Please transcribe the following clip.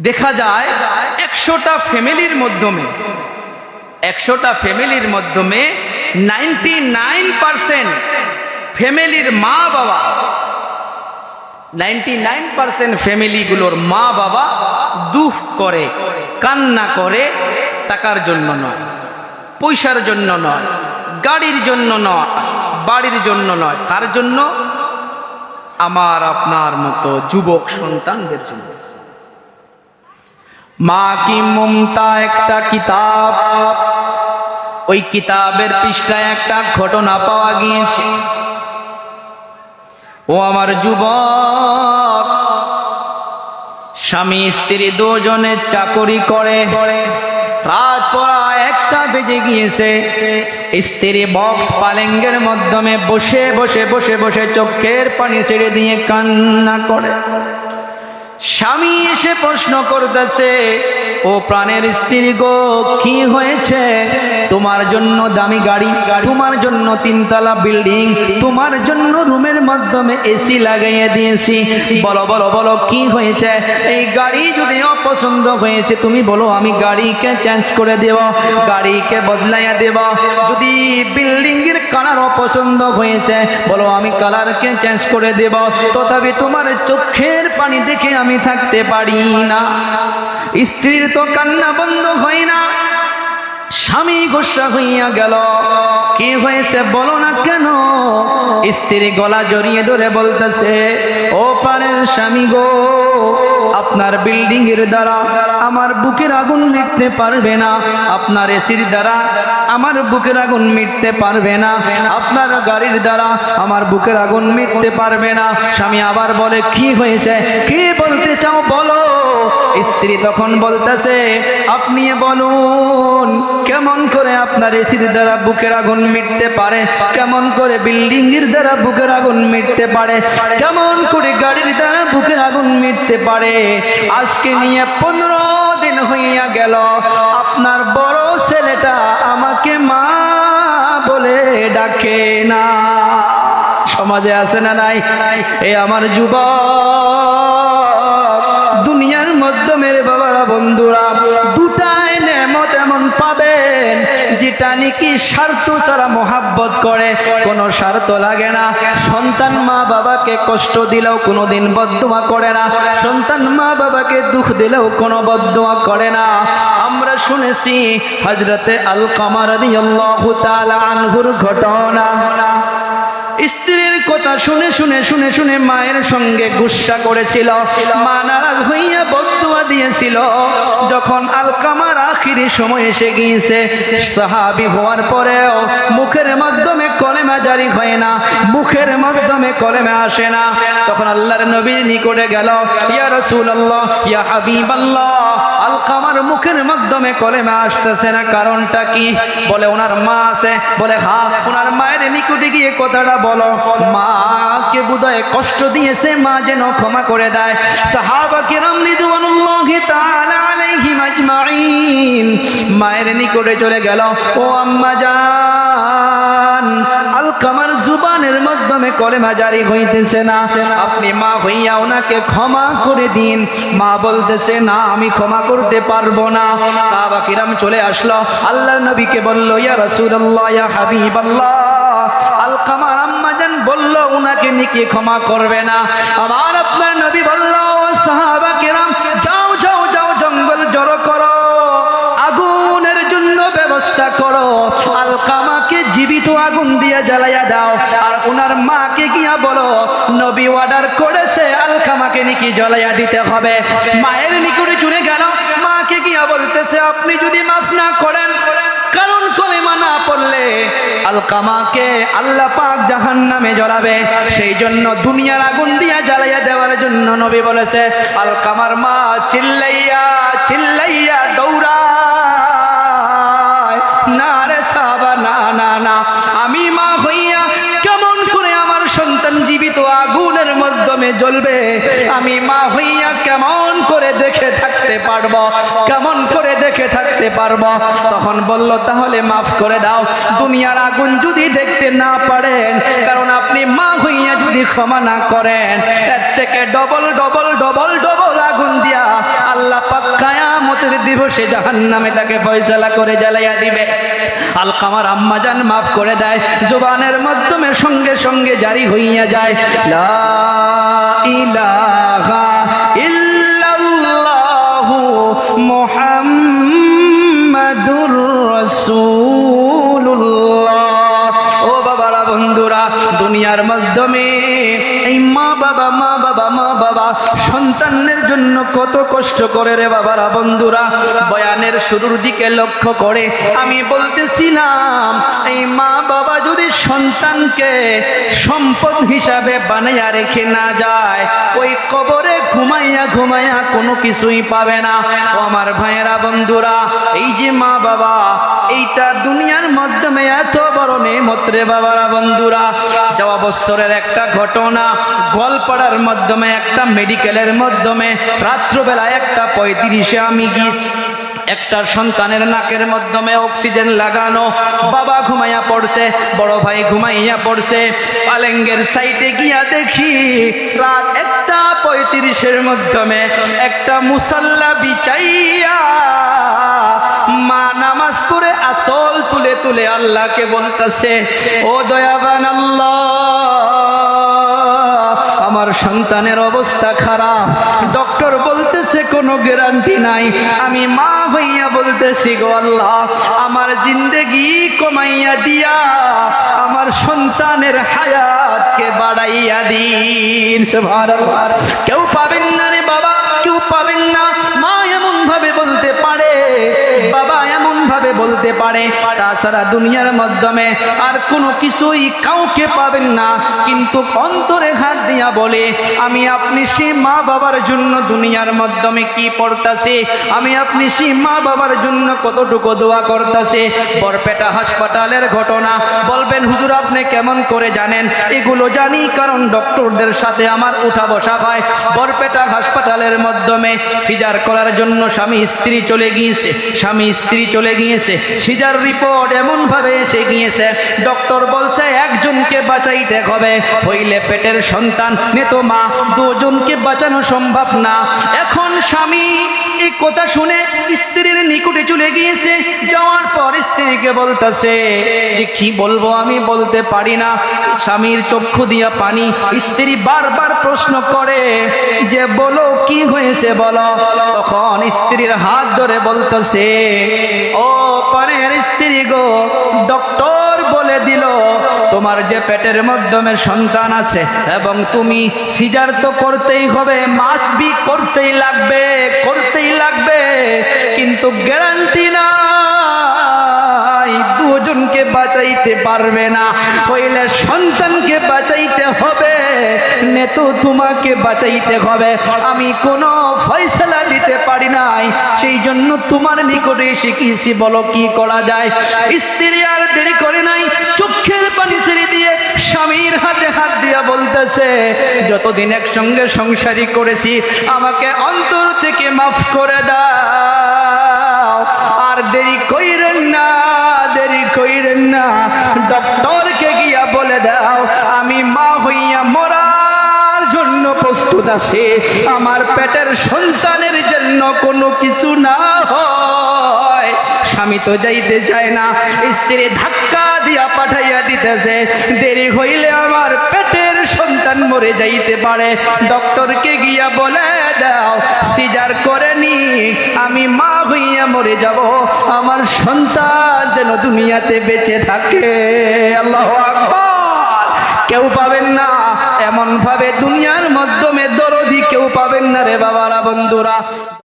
দেখা যায় একশোটা ফ্যামিলির মাধ্যমে। একশোটা ফ্যামিলির মাধ্যমে নাইনটি নাইন পারসেন্ট ফ্যামিলির মা বাবা নাইনটি নাইন পারসেন্ট ফ্যামিলিগুলোর মা বাবা দুঃখ করে, কান্না করে টাকার জন্য নয়, পয়সার জন্য নয়, গাড়ির জন্য নয়, বাড়ির জন্য নয়। কার জন্য? আমার, আপনার মতো যুবক সন্তানদের জন্য। মা কি মমতা একটা কিতাব? ওই কিতাবের পৃষ্ঠায় একটা ঘটনা পাওয়া গিয়েছে। ও আমার যুবক, স্বামী স্ত্রী দুজনে চাকরি করে। রাত পড়া একটা বেজে গিয়েছে। স্ত্রী বক্স পালেঙ্গের মাধ্যমে বসে বসে বসে বসে চোখের পানি ছেড়ে দিয়ে কান্না করে। স্বামী এসে প্রশ্ন করতেছে, ও প্রাণের স্ত্রী গো, কি হয়েছে? তোমার জন্য দামি গাড়ি, তোমার জন্য তিনতলা বিল্ডিং, তোমার জন্য রুমের মাধ্যমে এসি লাগাইয়ে দিয়েছি। বলো বলো বলো, কি হয়েছে? এই গাড়ি যদি অপছন্দ হয়েছে, তুমি বলো, আমি গাড়িকে চেঞ্জ করে দেব, গাড়িকে বদলাইয়া দেব। যদি বিল্ডিং এর কালার অপছন্দ হয়েছে, বলো, আমি কালারকে চেঞ্জ করে দেব। তথাপি তোমার চোখের পানি দেখে আমি থাকতে পারি না। স্ত্রীর তো কান্না বন্ধ হয় না। স্বামী গোসা হইয়া গেল। কি হয়েছে বলো না কেন? স্ত্রী গলা জড়িয়ে ধরে বলতেছে, ও পারেন স্বামী গো আপনার বিল্ডিং এর দ্বারা আমার বুকের আগুন মিটতে পারবে না। আপনার এসির দ্বারা আমার বুকের আগুন মিটতে পারবে না। আপনার গাড়ির দ্বারা আমার বুকের আগুন মিটতে পারবে না। স্বামী আবার বলে, কি হয়েছে? কি বলতে চাও বলো? স্ত্রী তখন বলতেছে, আপনি বলুন, কেমন করে আপনার এসির দ্বারা বুকের আগুন মিটতে পারে? কেমন করে বিল্ডিং এর দ্বারা বুকের আগুন মিটতে পারে? কেমন করে গাড়ির দ্বারা বুকের আগুন মিটতে পারে? আজকে নিয়ে পনেরো দিন হইয়া গেল। আপনার বড় ছেলেটা আমাকে মা বলে ডাকে না। সমাজে আছে না নাই? এ আমার যুবক। নাকি স্বার্থ করে। কোনো স্বার্থ লাগে না। সন্তান মা বাবাকে কষ্ট দিলেও করে না। সন্তান মা বাবাকে দুঃখ দিলেও কোনো করে না। আমরা শুনেছি হজরতে আল কামার ঘটনা। স্ত্রীর কথা শুনে শুনে শুনে শুনে মায়ের সঙ্গে গুসা করেছিল। মা নারাজ হইয়া বদুয়া দিয়েছিল। যখন আলকামার আখিরি সময় এসে গিয়েছে, সাহাবি হওয়ার পরেও মুখের মাধ্যমে কলেমা জারি হয় না, মুখের মাধ্যমে কলেমা আসে না। তখন আল্লাহর নবীর নিকটে গেল, ইয়া রাসূলুল্লাহ, ইয়া হাবিবাল্লাহ। আলকামার মুখের মাধ্যমে কলেমা আসতেছে না, কারণটা কি? বলে, ওনার মা আছে। বলে হা ওনার মায়ের নিকটে গিয়ে কথাটা বলো মাকে বুধয় কষ্ট দিয়েছে, মা যেন ক্ষমা করে দেয়। সাহাবা কিরাম রিদওয়ানুল্লাহি তাআলা আলাইহিম আজমাইন। মায়ের নিকটে চলে গেল, ও আম্মা জান, আলকামার জুবানের মাধ্যমে কলেমা জারি হইতেছে না। আপনি মা হইয়া ওনাকে ক্ষমা করে দিন। মা বলতেছে, না, আমি ক্ষমা করতে পারব না। সাহাবা কিরাম চলে আসলো। আল্লাহ নবীকে বলল, ইয়া রাসূলুল্লাহ, ইয়া হাবিবাল্লাহ, আলকামার বলল, উনাকে নিকে ক্ষমা করবে না। আমার আপনার নবী বলল সাহাবা কিরাম, যাও যাও যাও, জঙ্গল জড়ো করো। আগুনের জন্য ব্যবস্থা করো। আলকামাকে জীবিত আগুন দিয়ে জ্বালাইয়া দাও। আর ওনার মাকে গিয়া বলো, নবী অর্ডার করেছে, আলকামাকে নাকি জ্বালাইয়া দিতে হবে। মায়ের নিকটে চলে গেল। মাকে গিয়া বলতেছে, আপনি যদি মাফ না করেন আলকামাকে আল্লাহ পাক জাহান নামে জ্বলাবে। সেই জন্য দুনিয়ার আগুন দিয়া জ্বালাইয়া দেওয়ার জন্য নবী বলেছে আলকামার মা চিল্লাইয়া চিল্লাইয়া মাধ্যমে জ্বলবে। আমি মা হইয়া কেমন করে দেখে থাকতে পারব? কেমন করে দেখে থাকতে পারব? তখন বলল, তাহলে মাফ করে দাও। দুনিয়ার আগুন যদি দেখতে না পারেন, কারণ আপনি মা হইয়া যদি ক্ষমা না করেন, এর থেকে ডবল ডবল ডবল ডবল আগুন দিয়া আল্লাহ পাক কেয়ামতের দিবসে জাহান নামে তাকে ফয়সালা করে জ্বালাইয়া দিবে। আলকামার আম্মাজান মাফ করে দেয়, জোবানের মাধ্যমে সঙ্গে সঙ্গে জারি হইয়া যায়। লা ও বাবারা বন্ধুরা, দুনিয়ার মাধ্যমে সন্তানের জন্য কত কষ্ট করে রে বাবারা, বন্ধুরা। বয়ানের শুরুর দিকে লক্ষ্য করে আমি বলতেছিলাম, এই মা বাবা যদি সন্তানকে সম্পদ হিসাবে বানাইয়া রেখে না যায়, ওই কবরে ঘুমাইয়া ঘুমাইয়া কোনো কিছুই পাবে না। আমার ভাইয়েরা, বন্ধুরা, এই যে মা বাবা এইটা দুনিয়ার মাধ্যমে এত বড় নেমত্রে বাবারা বন্ধুরা। যাওয়া বছরের একটা ঘটনা, গোয়ালপাড়ার মাধ্যমে, একটা মেডিকেলের মাধ্যমে, রাত্রবেলা একটা পঁয়ত্রিশে আমি গিয়েছি একটা সন্তানের নাকের মাধ্যমে অক্সিজেন লাগানো, বাবা ঘুমাইয়া পড়ছে, বড় ভাই ঘুমাইয়া পড়ছে, পালেঙ্গের সাইডে গিয়া দেখি, রাত একটা পঁয়ত্রিশের মাধ্যমে একটা মুসাল্লা বিচাইয়া মা নামাজ পড়ে আচল তুলে তুলে আল্লাহকে বলতেছে, ও দয়াবান আল্লাহ, আমার সন্তানের অবস্থা খারাপ ডক্টর কোনো গ্যারান্টি নাই। আমি মা হইয়া বলতেছি গো আল্লাহ, আমার জিন্দেগি কমাইয়া দিয়া, আমার সন্তানের হায়াতকে বাড়াইয়া দিন। কেউ পাবেন না বলতে পারে, তাছাড়া দুনিয়ার মাধ্যমে আর কোনো কিছুই কাউকে পাবেন না। কিন্তু অন্তরে হাত দিয়া বলে, আমি আপনি সেই মা বাবার জন্য দুনিয়ার মাধ্যমে কি পড়তাছে? আমি আপনি সেই মা বাবার জন্য কতটুকু দোয়া করতেছে? বরপেটা হাসপাতালের ঘটনা। বলবেন, হুজুর, আপনি কেমন করে জানেন? এগুলো জানি, কারণ ডক্টরদের সাথে আমার উঠা বসা হয়। বরপেটা হাসপাতালের মাধ্যমে সিজার করার জন্য স্বামী স্ত্রী চলে গিয়েছে। স্বামী স্ত্রী চলে গিয়েছে। সিজার রিপোর্ট এমন ভাবে এসে গিয়েছে, ডক্টর বলছে একজনকে বাঁচাইতে হবে। হইলে পেটের সন্তান, নেতো মা, দুজনকে বাঁচানো সম্ভব না। এখন স্বামী এই কথা শুনে স্ত্রীর নিকটে চলে গিয়েছে। যাওয়ার পর স্ত্রীকে বলতেছে যে, কি বলব আমি বলতে পারি না। স্বামীর চক্ষু দিয়া পানি। স্ত্রী বারবার প্রশ্ন করে যে, বলো, কি হয়েছে বলো? তখন স্ত্রীর হাত ধরে বলতেছে, ও স্ত্রী গো। ডক্টর বলে দিল, তোমার যে পেটের মাধ্যমে সন্তান আছে এবং তুমি সিজার তো করতেই হবে মাস্ট বি করতেই লাগবে করতেই লাগবে, কিন্তু গ্যারান্টি নাই। দুজনকে বাঁচাইতে পারবে না। সন্তানকে বাঁচাইতে হবে, নেতো তোমাকে বাঁচাইতে হবে। আমি কোনো ফয়সলা দিতে পারি নাই। সেই জন্য তোমার নিকটে শিখিয়েছি বলো কি করা যায়? স্ত্রী আর দেরি করে নাই, চোখের পানি ছেড়ে দিয়ে স্বামীর হাতে হাত দিয়া বলতেছে, যতদিন একসঙ্গে সংসারী করেছি, আমাকে অন্তর থেকে মাফ করে দাও। আর দেরি কইরেন না, দেরি কইরেন না। ডক্টরকে গিয়া বলে দাও, আমি মা জন্য প্রস্তুত আছি আমার পেটের সন্তানের জন্য কোনো কিছু না হয়। স্বামী তো যাইতে চায় না। স্ত্রী ধাক্কা দিয়া পাঠাইয়া দিতেছে। দেরি হইলে আমার পেটের সন্তান মরে যাইতে পারে। ডক্টরকে গিয়া বলে দাও, সিজার করে নি। আমি মা হইয়া মরে যাব। আমার সন্তান যেন দুনিয়াতে বেঁচে থাকে। আল্লাহ আকবার। কেউ পাবেন না। এমন ভাবে দুনিয়ার মাধ্যমে দরদি কেউ পাবেন না রে বাবারা বন্ধুরা।